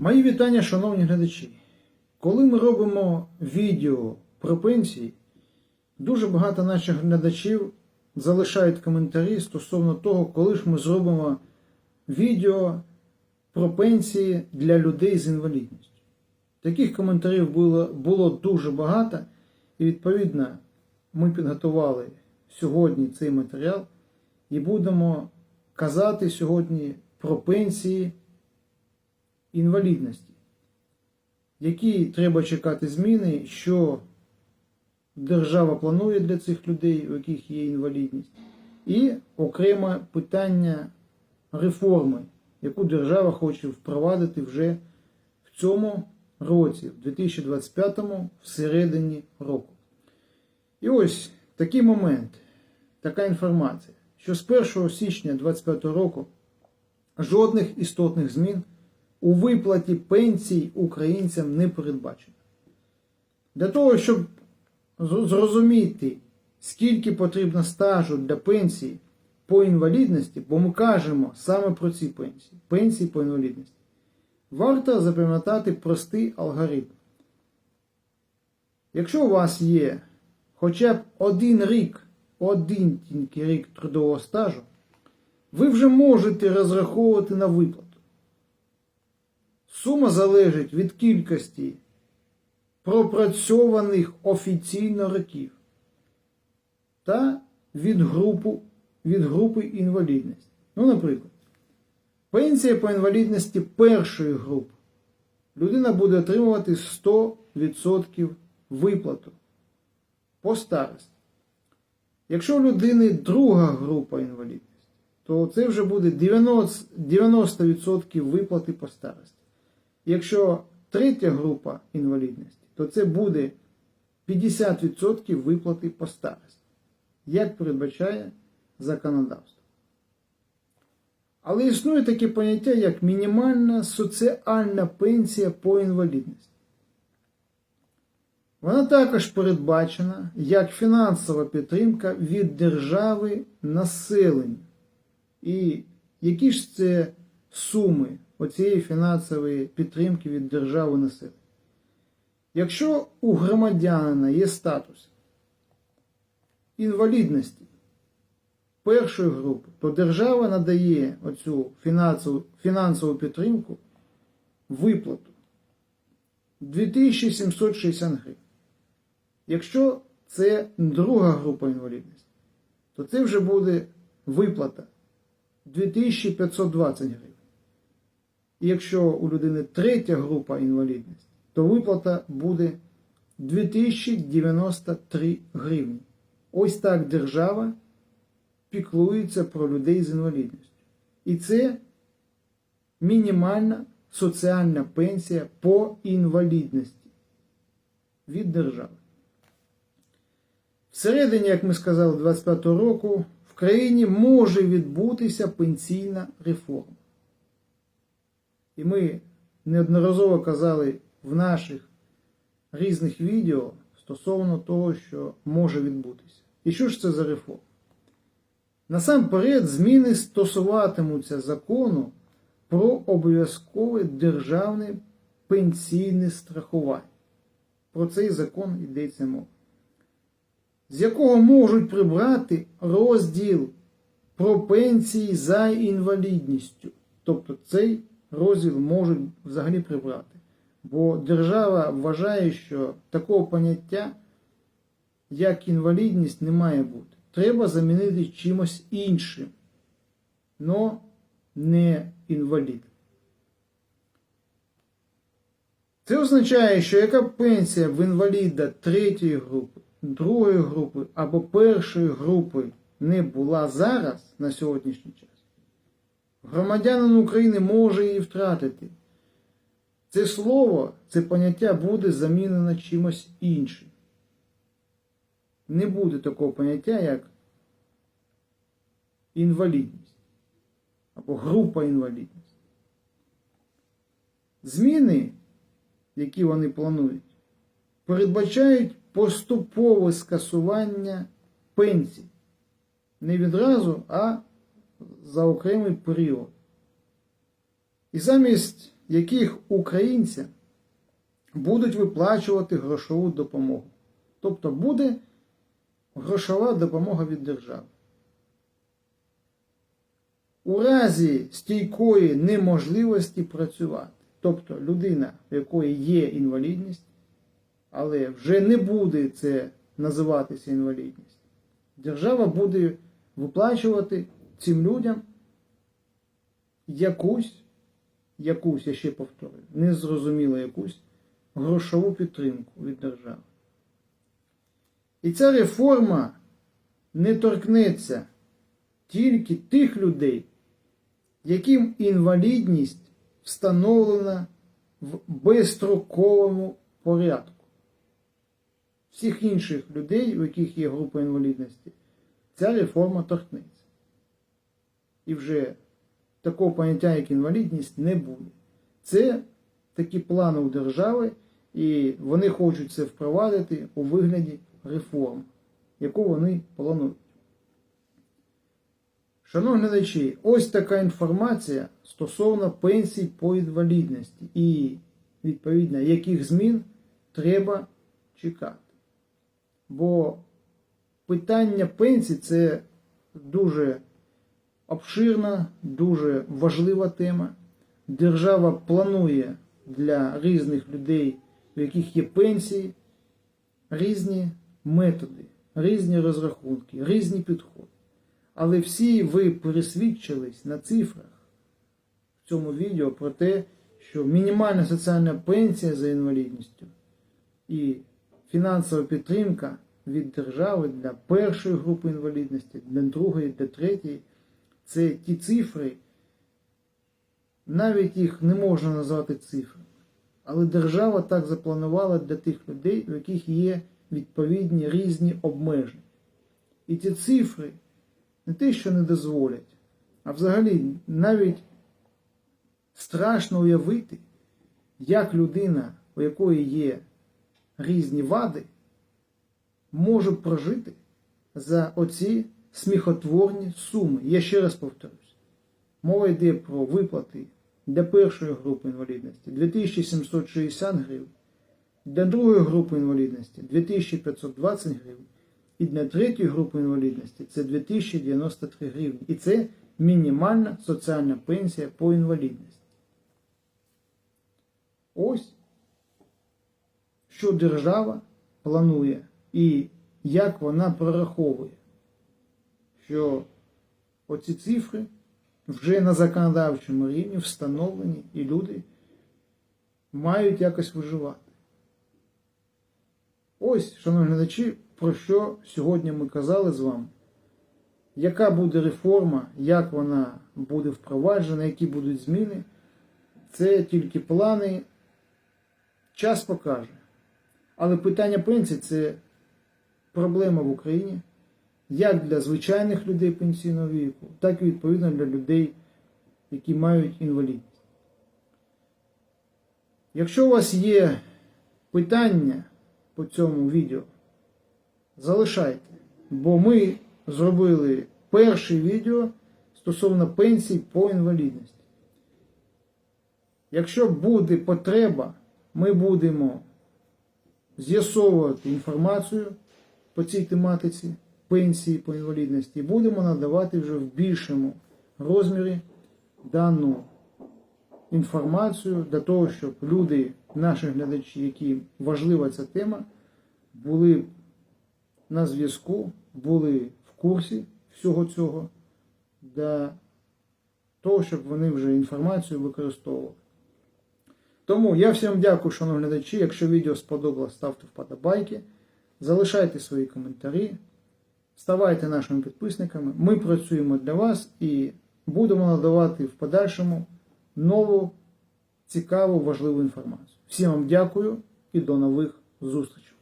Мої вітання, шановні глядачі. Коли ми робимо відео про пенсії, дуже багато наших глядачів залишають коментарі стосовно того, коли ж ми зробимо відео про пенсії для людей з інвалідністю. Таких коментарів було, було дуже багато, і відповідно ми підготували сьогодні цей матеріал і будемо казати сьогодні про пенсії інвалідності, які треба чекати зміни, що держава планує для цих людей, у яких є інвалідність, і окреме питання реформи, яку держава хоче впровадити вже в цьому році, в 2025-му, всередині року. І ось такий момент, така інформація, що з 1 січня 2025 року жодних істотних змін у виплаті пенсій українцям не передбачено. Для того, щоб зрозуміти, скільки потрібно стажу для пенсії по інвалідності, бо ми кажемо саме про ці пенсії, пенсії по інвалідності, варто запам'ятати простий алгоритм. Якщо у вас є хоча б один рік, один тільки рік трудового стажу, ви вже можете розраховувати на виплату. Сума залежить від кількості пропрацьованих офіційно років та від, групу, від групи інвалідності. Ну, наприклад, пенсія по інвалідності першої групи. Людина буде отримувати 100% виплату по старості. Якщо у людини друга група інвалідності, то це вже буде 90%, 90% виплати по старості. Якщо третя група інвалідності, то це буде 50% виплати по старості, як передбачає законодавство. Але існує таке поняття, як мінімальна соціальна пенсія по інвалідності. Вона також передбачена як фінансова підтримка від держави населенню. І які ж це суми оцієї фінансової підтримки від держави населення? Якщо у громадянина є статус інвалідності першої групи, то держава надає оцю фінансову, фінансову підтримку виплату 2760 гривень. Якщо це друга група інвалідності, то це вже буде виплата 2520 гривень. І якщо у людини третя група інвалідності, то виплата буде 2093 гривні. Ось так держава піклується про людей з інвалідністю. І це мінімальна соціальна пенсія по інвалідності від держави. Всередині, як ми сказали, 25 року в країні може відбутися пенсійна реформа. І ми неодноразово казали в наших різних відео стосовно того, що може відбутися. І що ж це за реформа? Насамперед, зміни стосуватимуться закону про обов'язкове державне пенсійне страхування. Про цей закон йдеться мова. З якого можуть прибрати розділ про пенсії за інвалідністю. Тобто цей розділ можуть взагалі прибрати. Бо держава вважає, що такого поняття, як інвалідність, не має бути. Треба замінити чимось іншим, но не інвалід. Це означає, що яка пенсія в інваліда третьої групи, другої групи або першої групи не була зараз на сьогоднішній час, громадянин України може її втратити. Це слово, це поняття буде замінено чимось іншим. Не буде такого поняття, як інвалідність або група інвалідності. Зміни, які вони планують, передбачають поступове скасування пенсій. Не відразу, а за окремий період. І замість яких українцям будуть виплачувати грошову допомогу. Тобто буде грошова допомога від держави. У разі стійкої неможливості працювати, тобто людина, в якої є інвалідність, але вже не буде це називатися інвалідність, держава буде виплачувати цим людям якусь, якусь, я ще повторюю, незрозуміло якусь грошову підтримку від держави. І ця реформа не торкнеться тільки тих людей, яким інвалідність встановлена в безстроковому порядку. Всіх інших людей, у яких є група інвалідності, ця реформа торкнеться. І вже такого поняття, як інвалідність, не буде. Це такі плани у держави, і вони хочуть це впровадити у вигляді реформ, яку вони планують. Шановні глядачі, ось така інформація стосовно пенсій по інвалідності і, відповідно, яких змін треба чекати. Бо питання пенсій це дуже обширна, дуже важлива тема. Держава планує для різних людей, у яких є пенсії, різні методи, різні розрахунки, різні підходи. Але всі ви пересвідчились на цифрах в цьому відео про те, що мінімальна соціальна пенсія за інвалідністю і фінансова підтримка від держави для першої групи інвалідності, для другої, для третьої це ті цифри, навіть їх не можна назвати цифрами. Але держава так запланувала для тих людей, у яких є відповідні різні обмеження. І ці цифри не те, що не дозволять, а взагалі навіть страшно уявити, як людина, у якої є різні вади, може прожити за оці сміхотворні суми. Я ще раз повторюсь. Мова йде про виплати для першої групи інвалідності 2760 гривень, для другої групи інвалідності 2520 гривень. І для третьої групи інвалідності це 2093 гривні. І це мінімальна соціальна пенсія по інвалідності. Ось що держава планує і як вона прораховує, що оці цифри вже на законодавчому рівні встановлені і люди мають якось виживати. Ось, шановні глядачі, про що сьогодні ми казали з вами. Яка буде реформа, як вона буде впроваджена, які будуть зміни, це тільки плани, час покаже. Але питання пенсій це проблема в Україні як для звичайних людей пенсійного віку, так і відповідно для людей, які мають інвалідність. Якщо у вас є питання по цьому відео, залишайте, бо ми зробили перше відео стосовно пенсій по інвалідності. Якщо буде потреба, ми будемо з'ясовувати інформацію по цій тематиці пенсії по інвалідності будемо надавати вже в більшому розмірі дану інформацію для того, щоб люди, наші глядачі, які важлива ця тема, були на зв'язку, були в курсі всього цього, для того, щоб вони вже інформацію використовували. Тому я всім дякую, шановні глядачі. Якщо відео сподобалось, ставте вподобайки, залишайте свої коментарі, ставайте нашими підписниками. Ми працюємо для вас і будемо надавати в подальшому нову, цікаву, важливу інформацію. Всім вам дякую і до нових зустрічей.